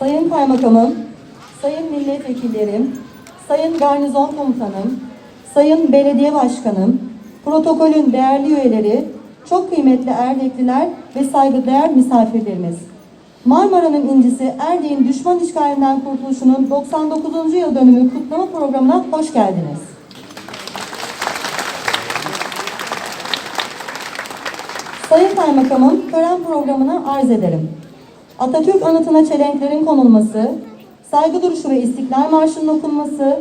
Sayın Kaymakamım, Sayın Milletvekillerim, Sayın Garnizon Komutanım, Sayın Belediye Başkanım, protokolün değerli üyeleri, çok kıymetli Erdekliler ve saygıdeğer misafirlerimiz. Marmara'nın incisi Erdek'in düşman işgalinden kurtuluşunun 99. yıl dönümü kutlama programına hoş geldiniz. Sayın Kaymakamım, tören programını arz ederim. Atatürk anıtına çelenklerin konulması, saygı duruşu ve İstiklal Marşı'nın okunması,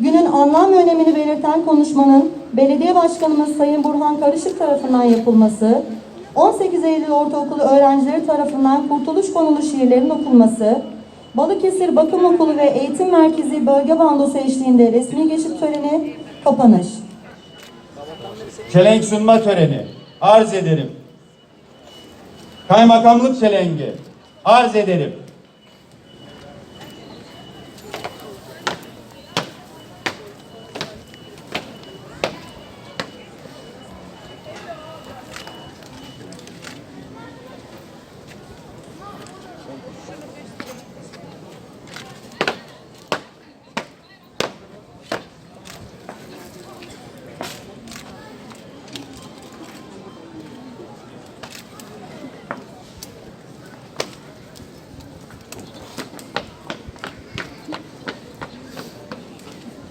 günün anlam ve önemini belirten konuşmanın Belediye Başkanımız Sayın Burhan Karışık tarafından yapılması, 18 Eylül Ortaokulu öğrencileri tarafından Kurtuluş konulu şiirlerin okunması, Balıkesir Bakım Okulu ve Eğitim Merkezi Bölge Bandosu eşliğinde resmi geçit töreni kapanış. Çelenk sunma töreni arz ederim. Kaymakamlık çelengi arz ederim.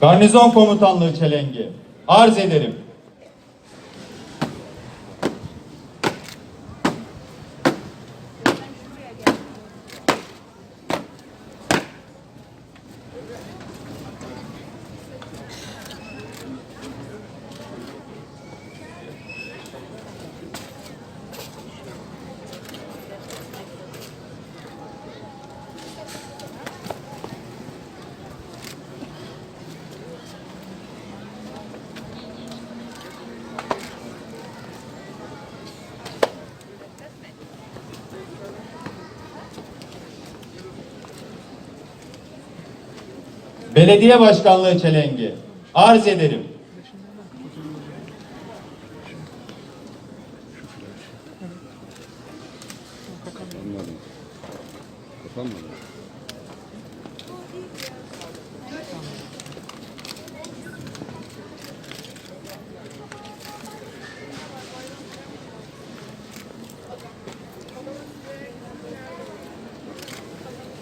Garnizon komutanlığı çelengi arz ederim. Belediye başkanlığı çelengi arz ederim.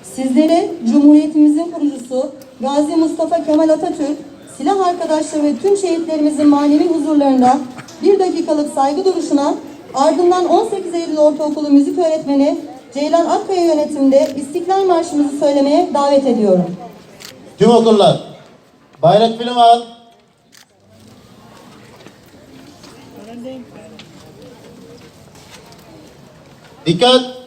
Sizlere Cumhuriyetimizin kurucusu Gazi Mustafa Kemal Atatürk, silah arkadaşları ve tüm şehitlerimizin manevi huzurlarında bir dakikalık saygı duruşuna ardından 18 Eylül Ortaokulu müzik öğretmeni Ceylan Akkaya yönetiminde İstiklal Marşımızı söylemeye davet ediyorum. Tüm okullar. Bayrak film al. Dikkat.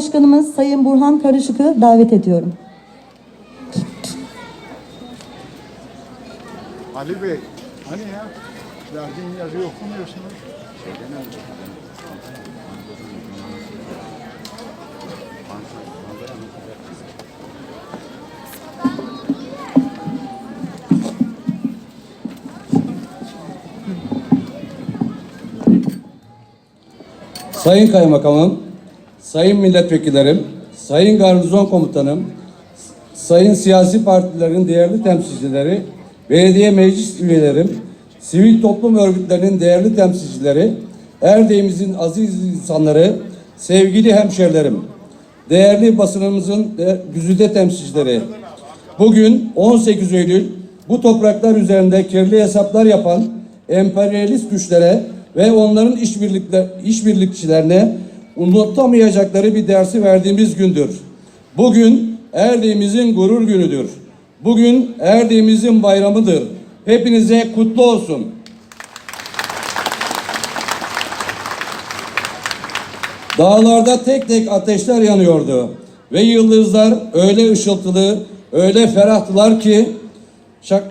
Başkanımız Sayın Burhan Karışık'ı davet ediyorum. Ali Bey, hani ya? Verdiğin yazıyı okumuyorsunuz. Şeyde nerede? Sayın Kaymakamım, Sayın Milletvekillerim, Sayın Garnizon Komutanım, Sayın siyasi partilerin değerli temsilcileri, belediye meclis üyelerim, sivil toplum örgütlerinin değerli temsilcileri, Erdeğimizin aziz insanları, sevgili hemşerilerim, değerli basınımızın de, güzide temsilcileri, bugün 18 Eylül bu topraklar üzerinde kirli hesaplar yapan emperyalist güçlere ve onların işbirlikle, işbirlikçilerine unutamayacakları bir dersi verdiğimiz gündür. Bugün Erdeğimizin gurur günüdür. Bugün Erdeğimizin bayramıdır. Hepinize kutlu olsun. Dağlarda tek tek ateşler yanıyordu ve yıldızlar öyle ışıltılı, öyle ferahtılar ki şak,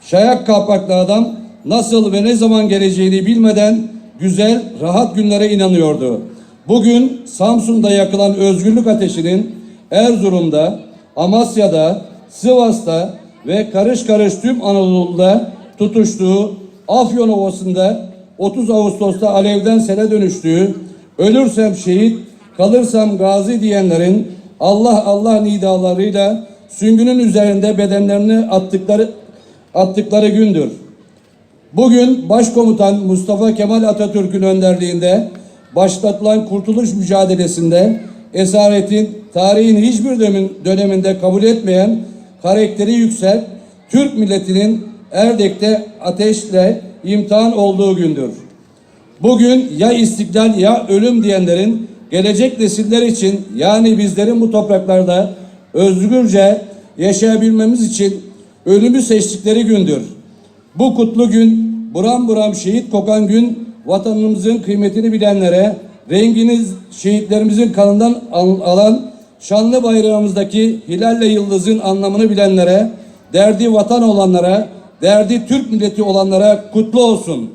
şayak kapaklı adam nasıl ve ne zaman geleceğini bilmeden güzel, rahat günlere inanıyordu. Bugün Samsun'da yakılan özgürlük ateşinin Erzurum'da, Amasya'da, Sivas'ta ve karış karış tüm Anadolu'da tutuştuğu Afyon Ovası'nda 30 Ağustos'ta alevden sele dönüştüğü, ölürsem şehit, kalırsam gazi diyenlerin Allah Allah nidalarıyla süngünün üzerinde bedenlerini attıkları attıkları gündür. Bugün Başkomutan Mustafa Kemal Atatürk'ün önderliğinde başlatılan kurtuluş mücadelesinde esaretin tarihin hiçbir dönemin- döneminde kabul etmeyen karakteri yüksek Türk milletinin Erdek'te ateşle imtihan olduğu gündür. Bugün ya istiklal ya ölüm diyenlerin gelecek nesiller için yani bizlerin bu topraklarda özgürce yaşayabilmemiz için ölümü seçtikleri gündür. Bu kutlu gün, buram buram şehit kokan gün vatanımızın kıymetini bilenlere, rengini şehitlerimizin kanından al- alan şanlı bayrağımızdaki hilalle yıldızın anlamını bilenlere, derdi vatan olanlara, derdi Türk milleti olanlara kutlu olsun.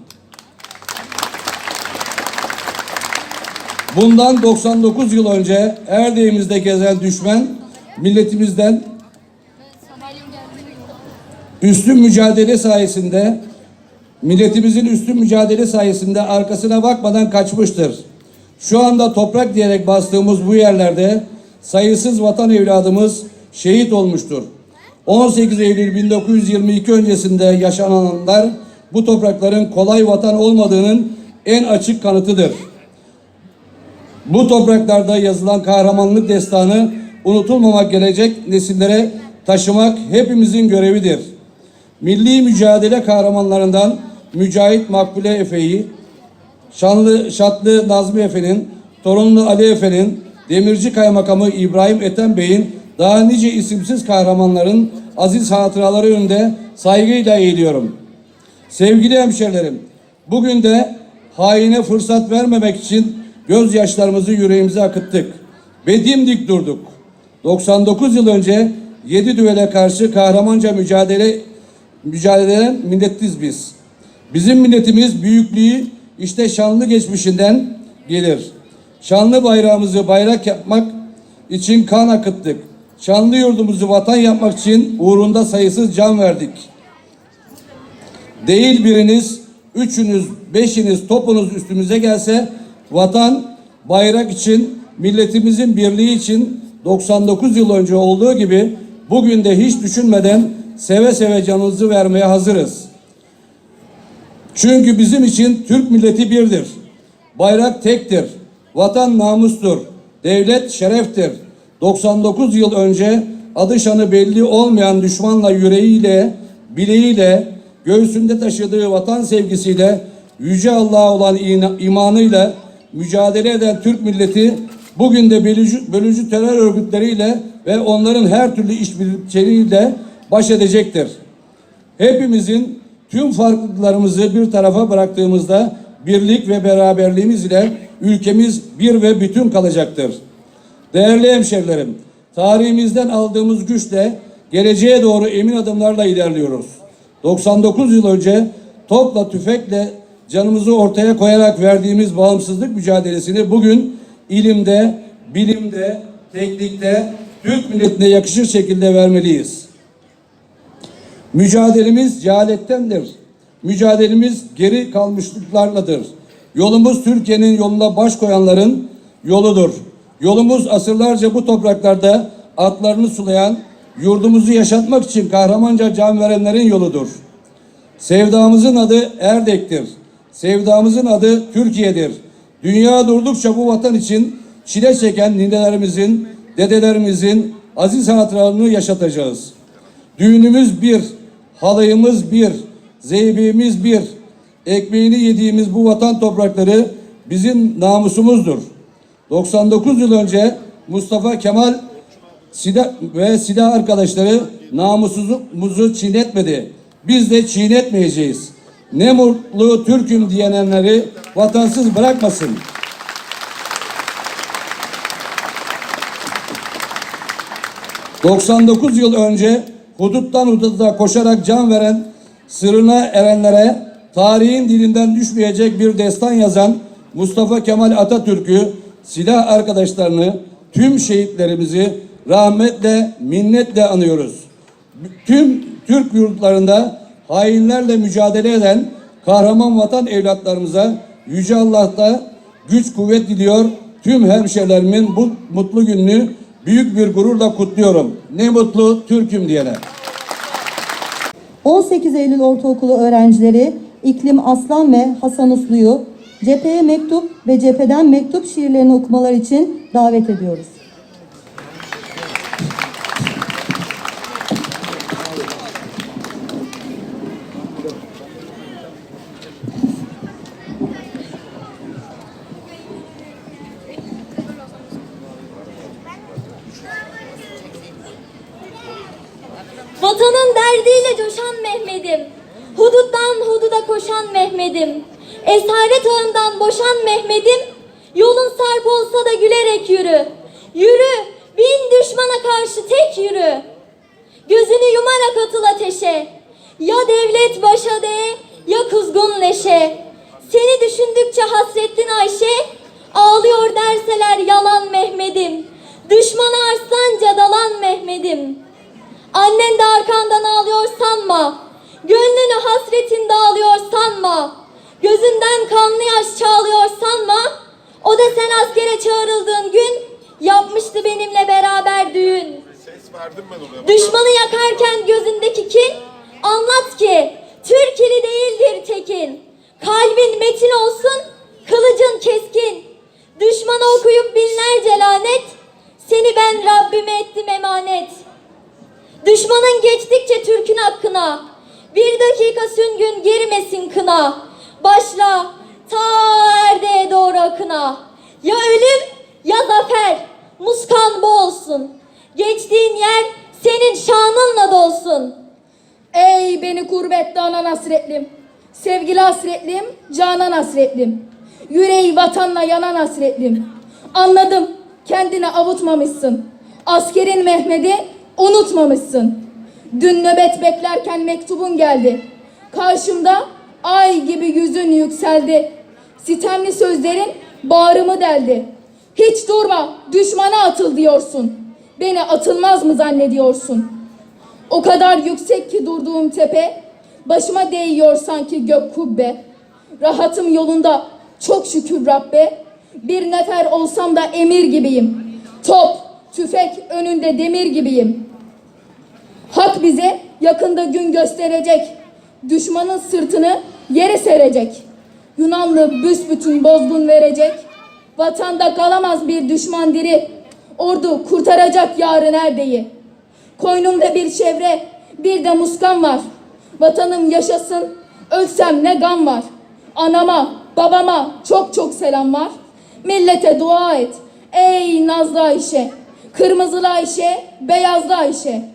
Bundan 99 yıl önce Erdeğimizde gezen düşman milletimizden üstün mücadele sayesinde milletimizin üstün mücadele sayesinde arkasına bakmadan kaçmıştır. Şu anda toprak diyerek bastığımız bu yerlerde sayısız vatan evladımız şehit olmuştur. 18 Eylül 1922 öncesinde yaşananlar bu toprakların kolay vatan olmadığının en açık kanıtıdır. Bu topraklarda yazılan kahramanlık destanı unutulmamak gelecek nesillere taşımak hepimizin görevidir. Milli mücadele kahramanlarından Mücahit Makbule Efe'yi, Şanlı Şatlı Nazmi Efe'nin, Torunlu Ali Efe'nin, Demirci Kaymakamı İbrahim Ethem Bey'in daha nice isimsiz kahramanların aziz hatıraları önünde saygıyla eğiliyorum. Sevgili hemşerilerim, bugün de haine fırsat vermemek için gözyaşlarımızı yüreğimize akıttık ve dimdik durduk. 99 yıl önce yedi düvele karşı kahramanca mücadele mücadele eden milletiz biz. Bizim milletimiz büyüklüğü işte şanlı geçmişinden gelir. Şanlı bayrağımızı bayrak yapmak için kan akıttık. Şanlı yurdumuzu vatan yapmak için uğrunda sayısız can verdik. Değil biriniz, üçünüz, beşiniz, topunuz üstümüze gelse vatan, bayrak için, milletimizin birliği için 99 yıl önce olduğu gibi bugün de hiç düşünmeden seve seve canımızı vermeye hazırız. Çünkü bizim için Türk milleti birdir. Bayrak tektir. Vatan namustur. Devlet şereftir. 99 yıl önce adı şanı belli olmayan düşmanla yüreğiyle, bileğiyle, göğsünde taşıdığı vatan sevgisiyle, Yüce Allah'a olan imanıyla mücadele eden Türk milleti bugün de bölücü, bölücü terör örgütleriyle ve onların her türlü işbirlikleriyle baş edecektir. Hepimizin tüm farklılıklarımızı bir tarafa bıraktığımızda birlik ve beraberliğimiz ile ülkemiz bir ve bütün kalacaktır. Değerli hemşerilerim, tarihimizden aldığımız güçle geleceğe doğru emin adımlarla ilerliyoruz. 99 yıl önce topla tüfekle canımızı ortaya koyarak verdiğimiz bağımsızlık mücadelesini bugün ilimde, bilimde, teknikte, Türk milletine yakışır şekilde vermeliyiz. Mücadelemiz cehalettendir. Mücadelemiz geri kalmışlıklarladır. Yolumuz Türkiye'nin yoluna baş koyanların yoludur. Yolumuz asırlarca bu topraklarda atlarını sulayan, yurdumuzu yaşatmak için kahramanca can verenlerin yoludur. Sevdamızın adı Erdek'tir. Sevdamızın adı Türkiye'dir. Dünya durdukça bu vatan için çile çeken ninelerimizin, dedelerimizin aziz hatıralarını yaşatacağız. Düğünümüz bir, halayımız bir, zeybimiz bir. Ekmeğini yediğimiz bu vatan toprakları bizim namusumuzdur. 99 yıl önce Mustafa Kemal ve silah arkadaşları namusumuzu çiğnetmedi. Biz de çiğnetmeyeceğiz. Ne mutlu Türk'üm diyenenleri vatansız bırakmasın. ...99 yıl önce huduttan hududa koşarak can veren... ...sırrına erenlere... ...tarihin dilinden düşmeyecek bir destan yazan... ...Mustafa Kemal Atatürk'ü... ...silah arkadaşlarını... ...tüm şehitlerimizi... ...rahmetle, minnetle anıyoruz. Tüm Türk yurtlarında hainlerle mücadele eden kahraman vatan evlatlarımıza Yüce Allah'ta güç kuvvet diliyor. Tüm hemşerilerimin bu mutlu gününü büyük bir gururla kutluyorum. Ne mutlu Türk'üm diyene. 18 Eylül Ortaokulu öğrencileri İklim Aslan ve Hasan Uslu'yu cepheye mektup ve cepheden mektup şiirlerini okumalar için davet ediyoruz. Hasretin dağılıyor sanma. Gözünden kanlı yaş çağlıyor sanma. O da sen askere çağrıldığın gün yapmıştı benimle beraber düğün. Düşmanı yakarken gözündeki kin anlat ki Türk ili değildir tekin. Kalbin metin olsun, kılıcın keskin. Düşmanı okuyup binlerce lanet, seni ben Rabbime ettim emanet. Düşmanın geçtikçe Türk'ün hakkına Bir dakika süngün gerimesin kına Başla ta Erde'ye doğru akına Ya ölüm ya zafer Muskan bu olsun Geçtiğin yer senin şanınla dolsun Ey beni kurbette anan hasretlim. Sevgili hasretlim, canan hasretlim. Yüreği vatanla yanan hasretlim. Anladım, kendini avutmamışsın. Askerin Mehmet'i unutmamışsın. Dün nöbet beklerken mektubun geldi. Karşımda ay gibi yüzün yükseldi. Sitemli sözlerin bağrımı deldi. Hiç durma, düşmana atıl diyorsun. Beni atılmaz mı zannediyorsun? O kadar yüksek ki durduğum tepe, başıma değiyor sanki gök kubbe. Rahatım yolunda, çok şükür Rabbe. Bir nefer olsam da emir gibiyim. Top, tüfek önünde demir gibiyim. Hak bize yakında gün gösterecek. Düşmanın sırtını yere serecek. Yunanlı büsbütün bozgun verecek. Vatanda kalamaz bir düşman diri. Ordu kurtaracak yarın erdeyi. Koynumda bir çevre, bir de muskan var. Vatanım yaşasın, ölsem ne gam var. Anama, babama çok çok selam var. Millete dua et. Ey Nazlı Ayşe, kırmızılı Ayşe, beyazlı Ayşe.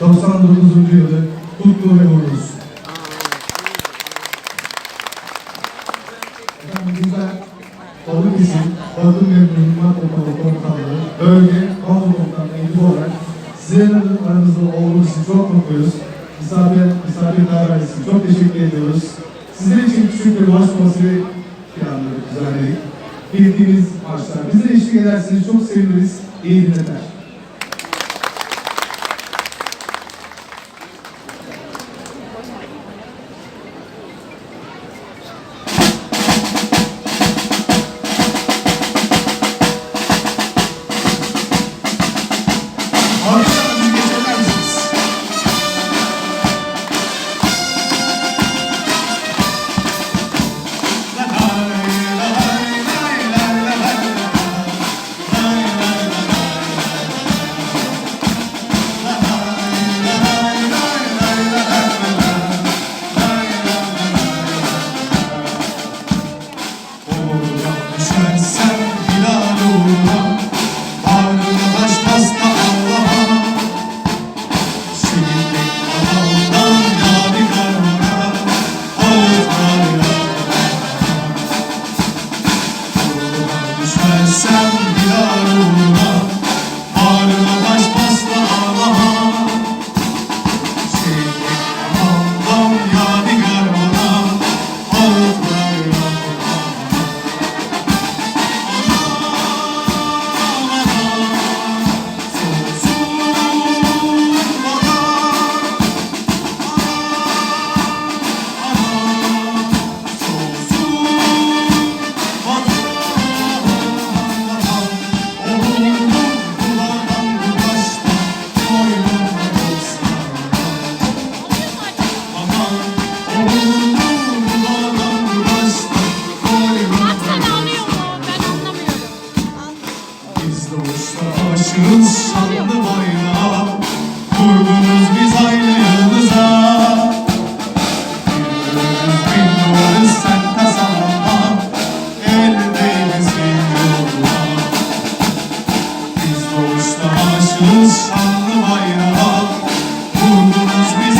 Dolayısıyla durduğunuz ucuydu. Who's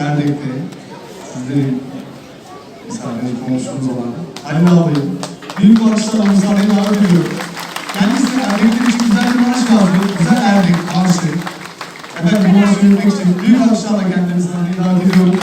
Erdek'te. Sizlerin misafirleri konuştuğumuz olan Halil Ağabey'im. Büyük alkışlarla müsaadeyi davet ediyorum. Kendisi Erdek'te için güzel bir marş yazdı. Güzel Erdek marşı. Efendim bu marşı yürütmek için büyük alkışlarla ediyorum. Sayın Bakanım, buyurun.